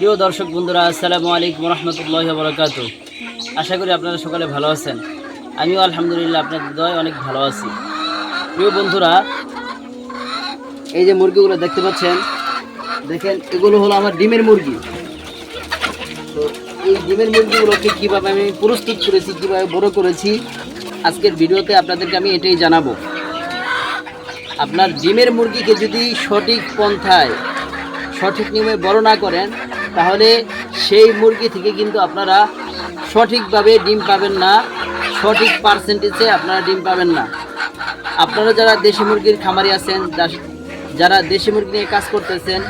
প্রিয় দর্শক বন্ধুরা, আসসালামু আলাইকুম রহমতুল্লাহ বরকাত। আশা করি আপনারা সকালে ভালো আছেন। আমিও আলহামদুলিল্লাহ আপনাদের দয় অনেক ভালো আছি। প্রিয় বন্ধুরা, এই যে মুরগিগুলো দেখতে পাচ্ছেন, দেখেন, এগুলো হলো আমার ডিমের মুরগি। তো এই ডিমের মুরগিগুলোকে কীভাবে আমি প্রস্তুত করেছি, কীভাবে বড় করেছি, আজকের ভিডিওতে আপনাদেরকে আমি এটাই জানাব। আপনার ডিমের মুরগিকে যদি সঠিক পন্থায়, সঠিক নিয়মে বড় না করেন তাহলে সেই মুরগি থেকে কিন্তু আপনারা সঠিকভাবে ডিম পাবেন না, সঠিক পার্সেন্টেজে আপনারা ডিম পাবেন না। আপনারা যারা দেশি মুরগির খামারি আছেন যারা দেশি মুরগি নিয়ে কাজ করতেছেন,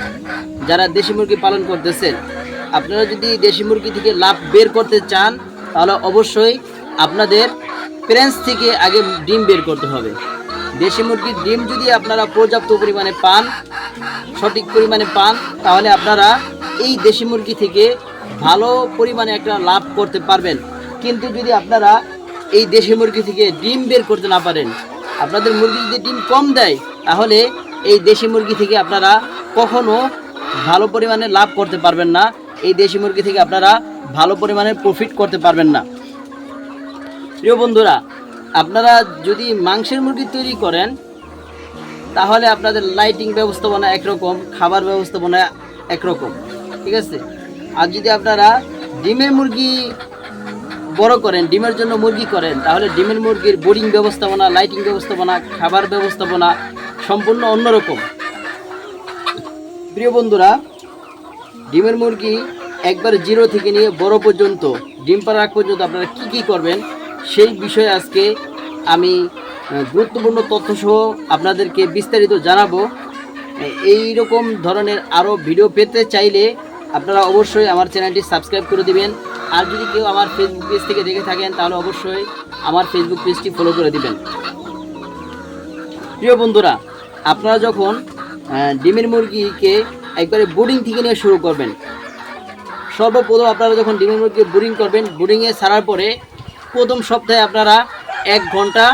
যারা দেশি মুরগি পালন করতেছেন, আপনারা যদি দেশি মুরগি থেকে লাভ বের করতে চান, তাহলে অবশ্যই আপনাদের প্যারেন্টস থেকে আগে ডিম বের করতে হবে। দেশি মুরগির ডিম যদি আপনারা পর্যাপ্ত পরিমাণে পান, সঠিক পরিমাণে পান, তাহলে আপনারা এই দেশি মুরগি থেকে ভালো পরিমাণে একটা লাভ করতে পারবেন। কিন্তু যদি আপনারা এই দেশি মুরগি থেকে ডিম বের করতে না পারেন, আপনাদের মুরগি যদি ডিম কম দেয়, তাহলে এই দেশি মুরগি থেকে আপনারা কখনো ভালো পরিমাণে লাভ করতে পারবেন না। এই দেশি মুরগি থেকে আপনারা ভালো পরিমাণে প্রফিট করতে পারবেন না। প্রিয় বন্ধুরা আপনারা যদি মাংসের মুরগি তৈরি করেন, তাহলে আপনাদের লাইটিং ব্যবস্থাপনা একরকম, খাবার ব্যবস্থাপনা একরকম, ঠিক আছে? আর যদি আপনারা ডিমের মুরগি বড় করেন, ডিমের জন্য মুরগি করেন, তাহলে ডিমের মুরগির বোর্ডিং ব্যবস্থাপনা লাইটিং ব্যবস্থাপনা, খাবার ব্যবস্থাপনা সম্পূর্ণ অন্যরকম। প্রিয় বন্ধুরা, ডিমের মুরগি একবার জিরো থেকে নিয়ে বড় পর্যন্ত, ডিম পাড়া পর্যন্ত আপনারা কি কি করবেন? সেই বিষয়ে আজকে আমি গুরুত্বপূর্ণ তথ্যসহ আপনাদেরকে বিস্তারিত জানাব। এই রকম ধরনের আরও ভিডিও পেতে চাইলে আপনারা অবশ্যই আমার চ্যানেলটি সাবস্ক্রাইব করে দিবেন। আর যদি কেউ আমার ফেসবুক পেজ থেকে দেখে থাকেন, তাহলে অবশ্যই আমার ফেসবুক পেজটি ফলো করে দিবেন। প্রিয় বন্ধুরা, আপনারা যখন ডিমের মুরগিকে একবারে বোর্ডিং থেকে নিয়ে শুরু করবেন, সর্বপ্রথম আপনারা যখন ডিমের মুরগি বোর্ডিং করবেন বোর্ডিংয়ে ছাড়ার পরে প্রথম সপ্তাহে আপনারা এক ঘণ্টা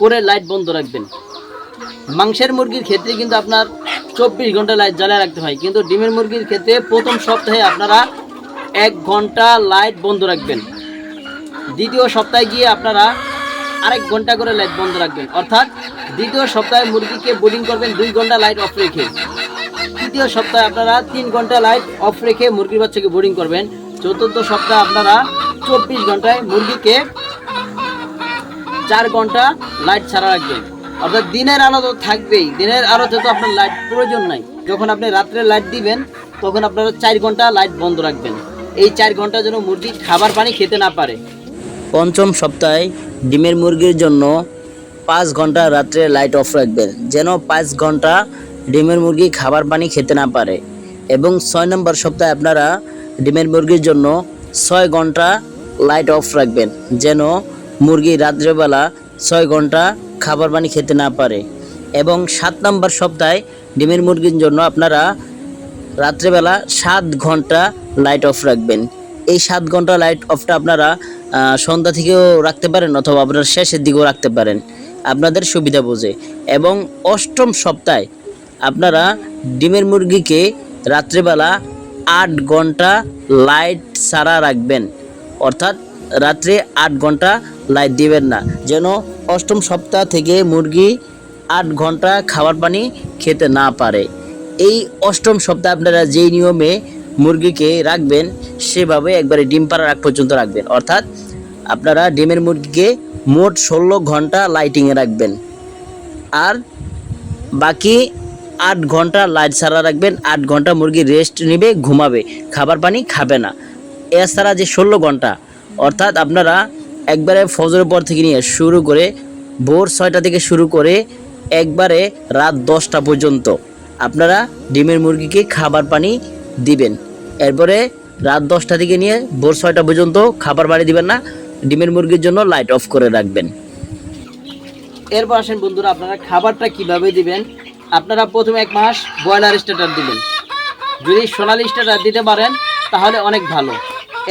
করে লাইট বন্ধ রাখবেন। মাংসের মুরগির ক্ষেত্রে কিন্তু আপনার চব্বিশ ঘণ্টা লাইট জ্বালিয়ে রাখতে হয়। কিন্তু ডিমের মুরগির ক্ষেত্রে প্রথম সপ্তাহে আপনারা এক ঘণ্টা লাইট বন্ধ রাখবেন। দ্বিতীয় সপ্তাহে গিয়ে আপনারা আরেক ঘণ্টা করে লাইট বন্ধ রাখবেন। অর্থাৎ দ্বিতীয় সপ্তাহে মুরগিকে বোর্ডিং করবেন, দুই ঘণ্টা লাইট অফ রেখে। তৃতীয় সপ্তাহে আপনারা তিন ঘণ্টা লাইট অফ রেখে মুরগির বাচ্চাকে বোর্ডিং করবেন। চতুর্থ সপ্তাহে আপনারা চব্বিশ ঘন্টায় মুরগিকে চার ঘণ্টা লাইট ছাড়া রাখবেন অর্থাৎ দিনের আলো তো থাকবেই। দিনের আলোতে তো আপনার লাইট প্রয়োজন নাই। যখন আপনি রাত্রে লাইট দিবেন, তখন আপনারা চার ঘণ্টা লাইট বন্ধ রাখবেন। এই চার ঘণ্টা যেন মুরগি খাবার পানি খেতে না পারে। পঞ্চম সপ্তাহে ডিমের মুরগির জন্য পাঁচ ঘণ্টা রাত্রে লাইট অফ রাখবেন, যেন পাঁচ ঘণ্টা ডিমের মুরগি খাবার পানি খেতে না পারে। এবং ছয় নম্বর সপ্তাহে আপনারা ডিমের মুরগির জন্য ছয় ঘণ্টা লাইট অফ রাখবেন। যেন মুরগি রাত্রেবেলা ছয় ঘণ্টা খাবার পানি খেতে না পারে। এবং সাত নম্বর সপ্তাহে ডিমের মুরগির জন্য আপনারা রাত্রেবেলা সাত ঘণ্টা লাইট অফ রাখবেন। এই সাত ঘণ্টা লাইট অফটা আপনারা সন্ধ্যা থেকেও রাখতে পারেন অথবা আপনার শেষের দিকেও রাখতে পারেন। আপনাদের সুবিধা বোঝে। এবং অষ্টম সপ্তাহে আপনারা ডিমের মুরগিকে রাত্রেবেলা আট ঘণ্টা লাইট ছাড়া রাখবেন। অর্থাৎ রাত্রে আট ঘণ্টা লাইট দিবেন না। যেন অষ্টম সপ্তাহ থেকে মুরগি আট ঘণ্টা খাবার পানি খেতে না পারে। এই অষ্টম সপ্তাহে আপনারা যেই নিয়মে মুরগিকে রাখবেন, সেভাবে একবারে ডিম পাড়ার আগ পর্যন্ত রাখবেন। অর্থাৎ আপনারা ডিমের মুরগিকে মোট ষোলো ঘণ্টা লাইটিংয়ে রাখবেন। আর বাকি আট ঘণ্টা লাইট ছাড়া রাখবেন। আট ঘণ্টা মুরগি রেস্ট নেবে, ঘুমাবে। খাবার পানি খাবে না। এছাড়া যে ষোলো ঘণ্টা, অর্থাৎ আপনারা একবারে ফজরের পর থেকে নিয়ে শুরু করে ভোর ছয়টা থেকে শুরু করে একবারে রাত দশটা পর্যন্ত আপনারা ডিমের মুরগিকে খাবার পানি দিবেন। এরপরে রাত দশটা থেকে নিয়ে ভোর ছয়টা পর্যন্ত খাবার পানি দিবেন না, ডিমের মুরগির জন্য লাইট অফ করে রাখবেন। এরপর আসেন বন্ধুরা, আপনারা খাবারটা কীভাবে দিবেন? আপনারা প্রথমে এক মাস ব্রয়লার স্টার্টার দিবেন। যদি সোনালি স্টার্টার দিতে পারেন, তাহলে অনেক ভালো।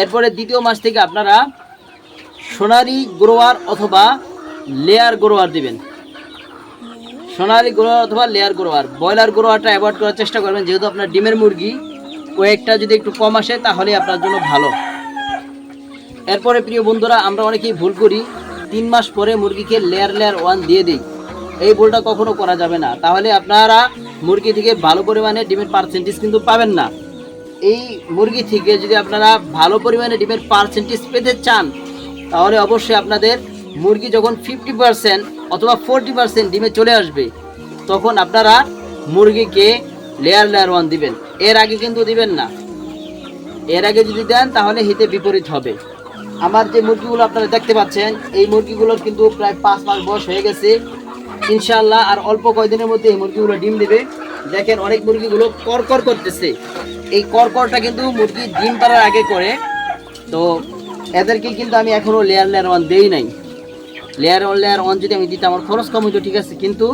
এরপরে দ্বিতীয় মাস থেকে আপনারা সোনারি গ্রোয়ার অথবা লেয়ার গ্রোয়ার দিবেন। সোনালি গ্রোয়ার অথবা লেয়ার গ্রোয়ার। ব্রয়লার গ্রোয়ারটা অ্যাভয়েড করার চেষ্টা করবেন, যেহেতু আপনার ডিমের মুরগি ওয়েটটা যদি একটু কম আসে তাহলে আপনার জন্য ভালো। এরপরে প্রিয় বন্ধুরা, আমরা অনেকেই ভুল করি। তিন মাস পরে মুরগিকে লেয়ার লেয়ার ওয়ান দিয়ে দিই। এই ভুলটা কখনো করা যাবে না। তাহলে আপনারা মুরগি থেকে ভালো পরিমাণে ডিমের পার্সেন্টেজ কিন্তু পাবেন না। এই মুরগি থেকে যদি আপনারা ভালো পরিমাণে ডিমের পার্সেন্টেজ পেতে চান, তাহলে অবশ্যই আপনাদের মুরগি যখন ফিফটি পার্সেন্ট অথবা ফোরটি পার্সেন্ট ডিমে চলে আসবে, তখন আপনারা মুরগিকে লেয়ার লেয়ার ওয়ান দিবেন। এর আগে কিন্তু দিবেন না। এর আগে যদি দেন, তাহলে হিতে বিপরীত হবে। আমার যে মুরগিগুলো আপনারা দেখতে পাচ্ছেন, এই মুরগিগুলোর কিন্তু প্রায় পাঁচ মাস বয়স হয়ে গেছে। ইনশাল্লাহ আর অল্প কয়দিনের মধ্যে এই মুরগিগুলো ডিম দেবে। দেখেন অনেক মুরগিগুলো করকর করতেছে। এই করকরটা কিন্তু মুরগি ডিম পাড়ার আগে করে। তো এদেরকে কিন্তু আমি এখনও লেয়ার লেয়ার ওয়ান দেই নাই। লেয়ার ওয়ান লেয়ার ওয়ান যদি আমি দিতে আমার খরচ কম হইতো, ঠিক আছে? কিন্তু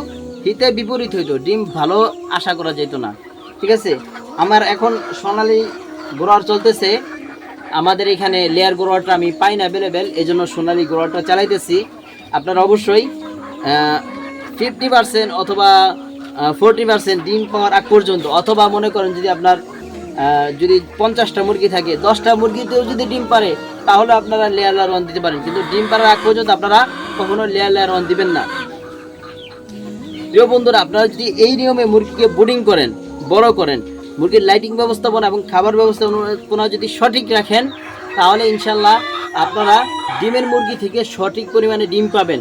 হিতে বিপরীত হইতো, ডিম ভালো আশা করা যেত না, ঠিক আছে? আমার এখন সোনালি গ্রোয়ার চলতেছে। আমাদের এখানে লেয়ার গ্রোয়ারটা আমি পাই না অ্যাভেলেবেল এই জন্য সোনালি গ্রোয়ারটা চালাইতেছি। আপনারা অবশ্যই ফিফটি পার্সেন্ট অথবা ফোরটি পার্সেন্ট ডিম পাওয়ার আগ পর্যন্ত, অথবা মনে করেন যদি আপনার যদি পঞ্চাশটা মুরগি থাকে, দশটা মুরগিতেও যদি ডিম পারে, তাহলে আপনারা লেয়ার লেয়ার ওয়ান দিতে পারেন। কিন্তু ডিম পাড়ার আগ পর্যন্ত আপনারা কখনো লেয়ার লেয়ার ওয়ান দিবেন না। প্রিয় বন্ধুরা, আপনারা যদি এই নিয়মে মুরগিকে বোর্ডিং করেন, বড় করেন, মুরগির লাইটিং ব্যবস্থাপনা এবং খাবার ব্যবস্থাপনা যদি সঠিক রাখেন, তাহলে ইনশাল্লাহ আপনারা ডিমের মুরগি থেকে সঠিক পরিমাণে ডিম পাবেন।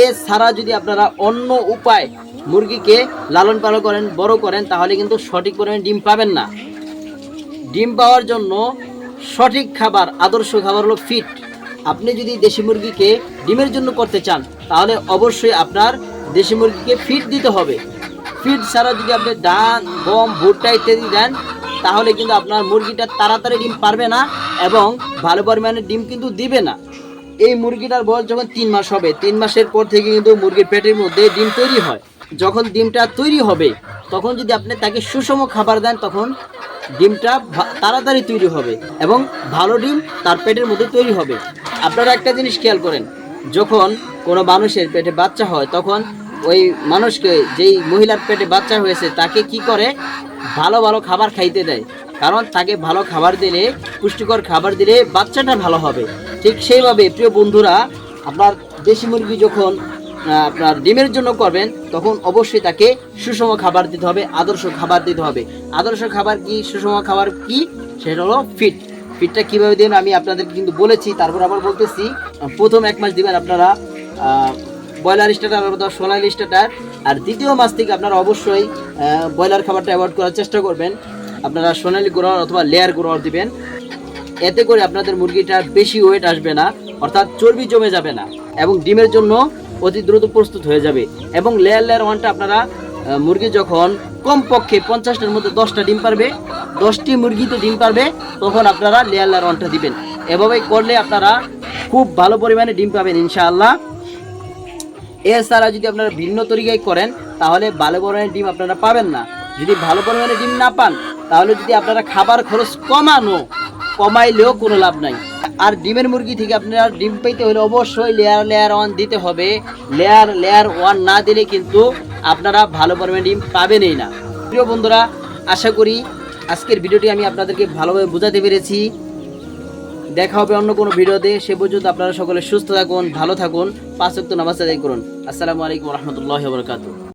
এছাড়া যদি আপনারা অন্য উপায় মুরগিকে লালন পালন করেন, বড় করেন, তাহলে কিন্তু সঠিক পরিমাণে ডিম পাবেন না। ডিম পাওয়ার জন্য সঠিক খাবার, আদর্শ খাবার হলো ফিট। আপনি যদি দেশি মুরগিকে ডিমের জন্য করতে চান, তাহলে অবশ্যই আপনার দেশি মুরগিকে ফিট দিতে হবে। ফিট ছাড়া যদি আপনি ধান গম ভুট্টা ইত্যাদি দেন, তাহলে কিন্তু আপনার মুরগিটা তাড়াতাড়ি ডিম পারবে না এবং ভালো পরিমাণে ডিম কিন্তু দিবে না। এই মুরগিটার বয়স যখন তিন মাস হবে, তিন মাসের পর থেকে কিন্তু মুরগির পেটের মধ্যে ডিম তৈরি হয়। যখন ডিমটা তৈরি হবে, তখন যদি আপনি তাকে সুষম খাবার দেন, তখন ডিমটা তাড়াতাড়ি তৈরি হবে এবং ভালো ডিম তার পেটের মধ্যে তৈরি হবে। আপনারা একটা জিনিস খেয়াল করেন, যখন কোনো মানুষের পেটে বাচ্চা হয়, তখন ওই মানুষকে যেই মহিলার পেটে বাচ্চা হয়েছে, তাকে কি করে? ভালো ভালো খাবার খাইতে দেয়। কারণ তাকে ভালো খাবার দিলে, পুষ্টিকর খাবার দিলে বাচ্চাটা ভালো হবে। ঠিক সেইভাবে প্রিয় বন্ধুরা, আপনার দেশি মুরগি যখন আপনার ডিমের জন্য করবেন, তখন অবশ্যই তাকে সুষম খাবার দিতে হবে, আদর্শ খাবার দিতে হবে। আদর্শ খাবার কি, সুষম খাবার কি? সেটা হলো ফিট। ফিটটা কীভাবে দেবেন আমি আপনাদেরকে কিন্তু বলেছি, তারপর আবার বলতেছি, প্রথম এক মাস দিবেন আপনারা ব্রয়লার স্টার্টার, অথবা সোনালি স্টার্টার, আর দ্বিতীয় মাস থেকে আপনারা অবশ্যই ব্রয়লার খাবারটা অ্যাভয়েড করার চেষ্টা করবেন। আপনারা সোনালি গ্রোয়ার অথবা লেয়ার গ্রোয়ার দিবেন। এতে করে আপনাদের মুরগিটার বেশি ওয়েট আসবে না, অর্থাৎ চর্বি জমে যাবে না, এবং ডিমের জন্য অতি দ্রুত প্রস্তুত হয়ে যাবে। এবং লেয়ার লেয়ার ওয়ানটা আপনারা মুরগি যখন কমপক্ষে পঞ্চাশটার মধ্যে দশটা ডিম পারবে, দশটি মুরগিতে ডিম পারবে, তখন আপনারা লেয়ার লেয়ার ওয়ানটা দিবেন। এভাবে করলে আপনারা খুব ভালো পরিমাণে ডিম পাবেন ইনশাআল্লাহ। এছাড়া যদি আপনারা ভিন্ন তরিকায় করেন, তাহলে ভালো পরিমাণে ডিম আপনারা পাবেন না। যদি ভালো পরিমাণে ডিম না পান, তাহলে যদি আপনারা খাবার খরচ কমানো, কমাইলেও কোনো লাভ নাই। আর ডিমের মুরগি থেকে আপনারা ডিম পেতে হলে অবশ্যই লেয়ার লেয়ার ওয়ান দিতে হবে। লেয়ার লেয়ার ওয়ান না দিলে কিন্তু আপনারা ভালো পরিমাণে ডিম পাবেনই না। প্রিয় বন্ধুরা, আশা করি আজকের ভিডিওটি আমি আপনাদেরকে ভালোভাবে বোঝাতে পেরেছি। দেখা হবে অন্য কোনো ভিডিওতে। সে পর্যন্ত আপনারা সকলে সুস্থ থাকুন, ভালো থাকুন। পাঁচ ওয়াক্ত নামাজ আদায় করুন। আসসালামু আলাইকুম রহমতুল্লাহ বরকাত